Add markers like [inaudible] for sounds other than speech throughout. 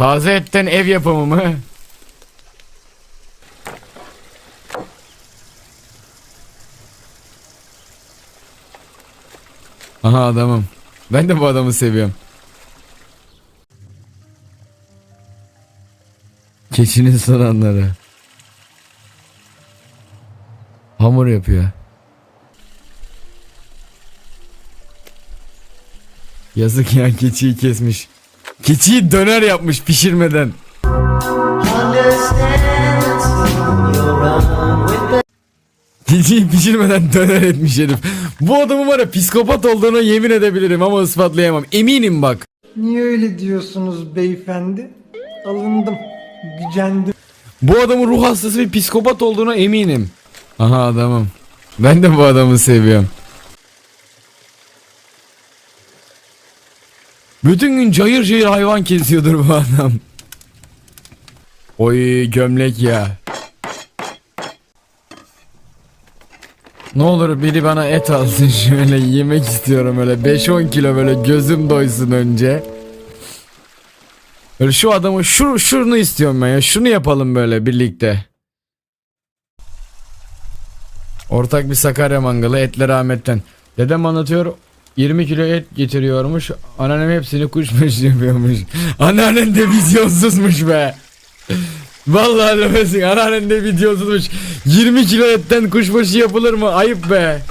Taze etten ev yapımı mı? Aha adamım. Ben de bu adamı seviyorum. Keçinin soranları. Hamur yapıyor. Yazık ya keçiyi kesmiş. Keçiyi döner yapmış pişirmeden. Keçiyi pişirmeden döner etmiş herif. Bu adamın var ya psikopat olduğunu yemin edebilirim ama ispatlayamam. Eminim bak. Niye öyle diyorsunuz beyefendi? Alındım, gücendim. Bu adamın ruh hastası bir psikopat olduğuna eminim. Aha adamım. Ben de bu adamı seviyorum. Bütün gün cayır cayır hayvan kesiyordur bu adam. Oy gömlek ya. Ne olur biri bana et alsın [laughs] şöyle yemek istiyorum öyle 5-10 kilo böyle gözüm doysun önce. Böyle şu adamı şu şunu istiyorum ben ya. Şunu yapalım böyle birlikte. Ortak bir Sakarya mangalı etler Ahmet'ten. Dedem anlatıyor 20 kilo et getiriyormuş. Anneannem hepsini kuşbaşı yapıyormuş. Anneannen de vizyonsuzmuş be. Vallahi lemesin anneannen de vizyonsuzmuş. 20 kilo etten kuşbaşı yapılır mı? Ayıp be.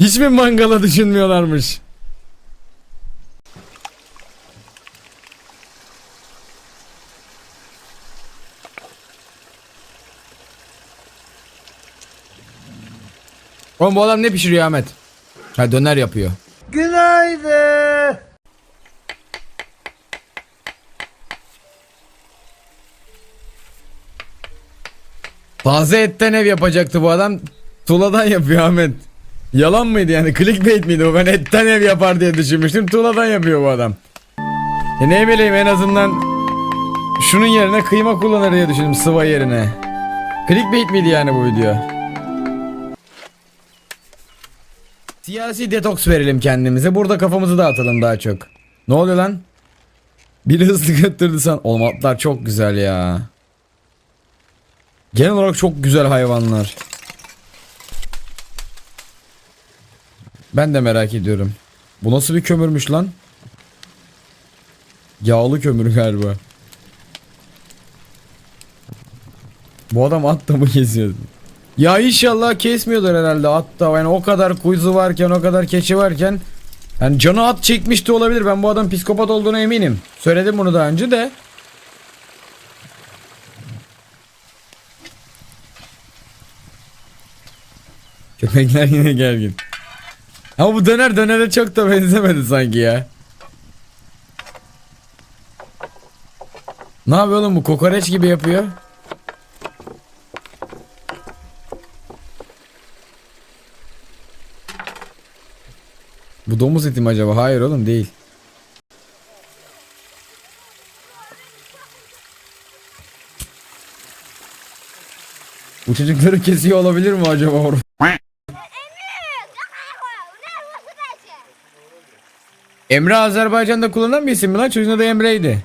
Hiç mi mangala düşünmüyorlarmış? Oğlum bu adam ne pişiriyor Ahmet? Ha döner yapıyor. Günaydın. Taze etten ev yapacaktı bu adam. Tuğladan yapıyor Ahmet. Yalan mıydı yani? Clickbait miydi o? Ben etten ev yapar diye düşünmüştüm. Tuğladan yapıyor bu adam. E ne bileyim en azından şunun yerine kıyma kullanır diye düşündüm sıva yerine. Clickbait miydi yani bu video? Siyasi detoks verelim kendimize. Burada kafamızı dağıtalım daha çok. Ne oluyor lan? Biri hızlı götürdü san. Oğlum atlar çok güzel ya. Genel olarak çok güzel hayvanlar. Ben de merak ediyorum. Bu nasıl bir kömürmüş lan? Yağlı kömür galiba. Bu adam at da mı kesiyor? Ya inşallah kesmiyordur herhalde at da. Yani o kadar kuzu varken o kadar keçi varken yani canı at çekmiş de olabilir. Ben bu adam psikopat olduğuna eminim. Söyledim bunu daha önce de. [laughs] Köpekler yine gergin. Ama bu döner dönere çok da benzemedi sanki ya. Ne yapıyor oğlum bu kokoreç gibi yapıyor. Bu domuz eti mi acaba? Hayır oğlum değil. Bu çocukları kesiyor olabilir mi acaba? or- Emre Azerbaycan'da kullanılan bir isim mi lan? Çocuğun adı Emre'ydi.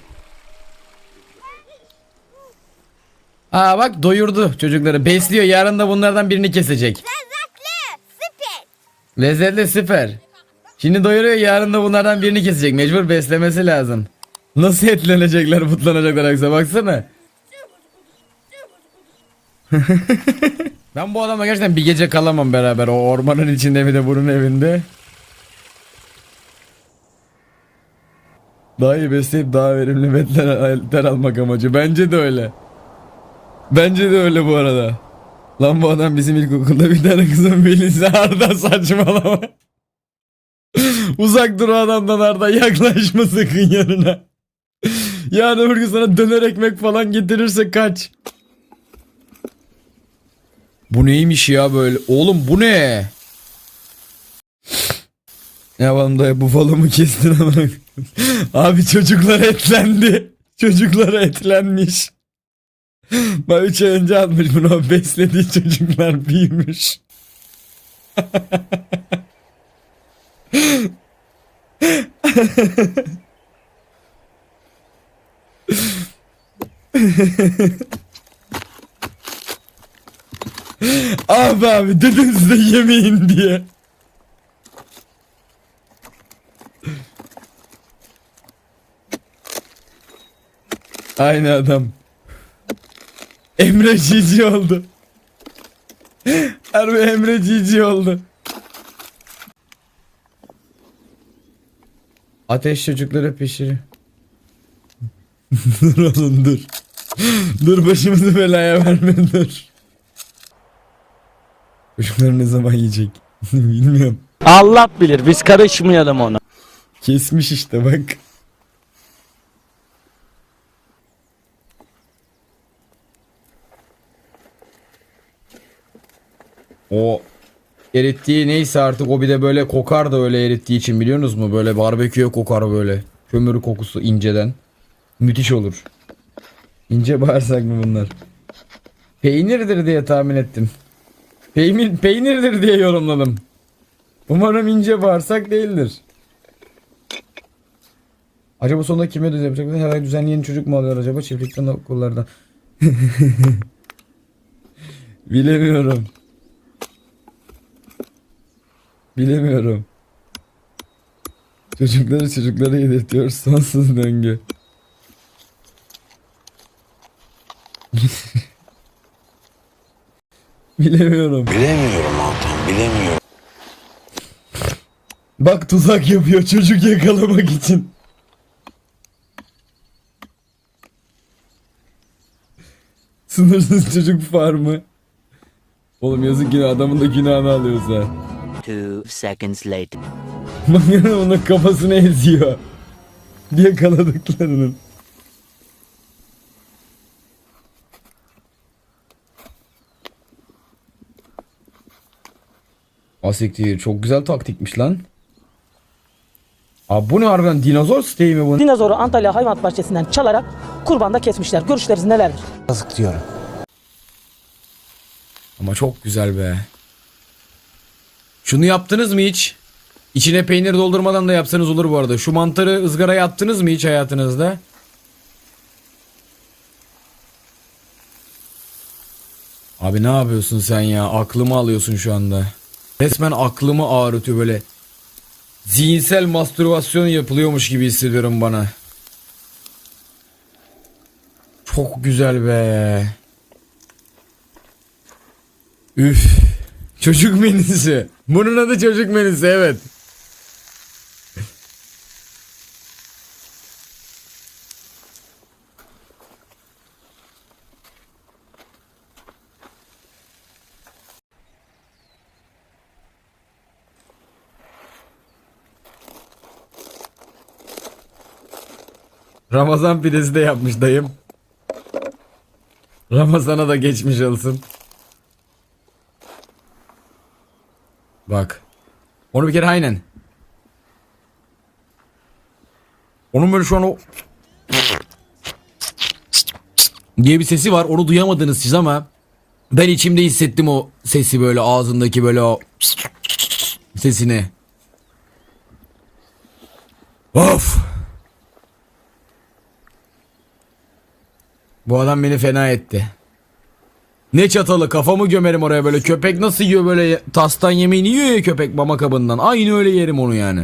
Aa bak doyurdu çocukları. Besliyor. Yarın da bunlardan birini kesecek. Lezzetli, süper. Lezzetli süper. Şimdi doyuruyor yarın da bunlardan birini kesecek. Mecbur beslemesi lazım. Nasıl etlenecekler, mutlanacaklar aksa baksana. [laughs] ben bu adamla gerçekten bir gece kalamam beraber. O ormanın içinde bir de bunun evinde. Daha iyi besleyip daha verimli metler almak amacı. Bence de öyle. Bence de öyle bu arada. Lan bu adam bizim ilkokulda bir tane kızın velisi [laughs] Arda saçmalama. Uzak dur adamdan Arda yaklaşma sakın yanına. Yarın öbür gün sana döner ekmek falan getirirse kaç. Bu neymiş ya böyle? Oğlum bu ne? Ne yapalım dayı bufalo mu kestin ama? Abi çocuklar etlendi. Çocuklar etlenmiş. Ben 3 ay önce atmış bunu beslediği çocuklar büyümüş. [laughs] [laughs] Abi abi dedim size yemeyin diye. Aynı adam. Emre Cici oldu. Harbi Emre Cici oldu. Ateş çocukları pişirir. [laughs] dur oğlum dur. dur başımızı belaya verme dur. Çocukları ne zaman yiyecek? [laughs] Bilmiyorum. Allah bilir biz karışmayalım ona. Kesmiş işte bak. O erittiği neyse artık o bir de böyle kokar da öyle erittiği için biliyorsunuz mu? Böyle barbeküye kokar böyle. Kömür kokusu inceden. Müthiş olur. İnce bağırsak mı bunlar? Peynirdir diye tahmin ettim. Peynir, peynirdir diye yorumladım. Umarım ince bağırsak değildir. Acaba sonunda kime düzen yapacak? Herhalde düzenli yeni çocuk mu alıyor acaba çiftlikten okullardan? [laughs] Bilemiyorum. Bilemiyorum. Çocukları çocuklara yedirtiyor sonsuz döngü. [laughs] Bilemiyorum. Bilemiyorum Altan, bilemiyorum. Bak tuzak yapıyor çocuk yakalamak için. Sınırsız çocuk farmı. Oğlum yazık yine adamın da günahını alıyoruz ha. Two seconds later. Bak yine onun kafasını eziyor. Yakaladıklarının. Asiktir çok güzel taktikmiş lan. Abi bu ne harbiden dinozor siteyi mi bu? Dinozoru Antalya Hayvanat Bahçesi'nden çalarak kurbanda kesmişler. Görüşleriniz nelerdir? Ama çok güzel be. Şunu yaptınız mı hiç? İçine peynir doldurmadan da yapsanız olur bu arada. Şu mantarı ızgaraya attınız mı hiç hayatınızda? Abi ne yapıyorsun sen ya? Aklımı alıyorsun şu anda. Resmen aklımı ağrıtıyor böyle. Zihinsel mastürbasyon yapılıyormuş gibi hissediyorum bana. Çok güzel be. Üf. Çocuk menüsü. Bunun adı çocuk menüsü evet. Ramazan pidesi de yapmış dayım. Ramazana da geçmiş olsun. Bak. Onu bir kere aynen. Onun böyle şu an o diye bir sesi var. Onu duyamadınız siz ama ben içimde hissettim o sesi böyle ağzındaki böyle o sesini. Of. Bu adam beni fena etti. Ne çatalı kafamı gömerim oraya böyle. Köpek nasıl yiyor böyle? Tastan yemeğini yiyor ya köpek mama kabından. Aynı öyle yerim onu yani.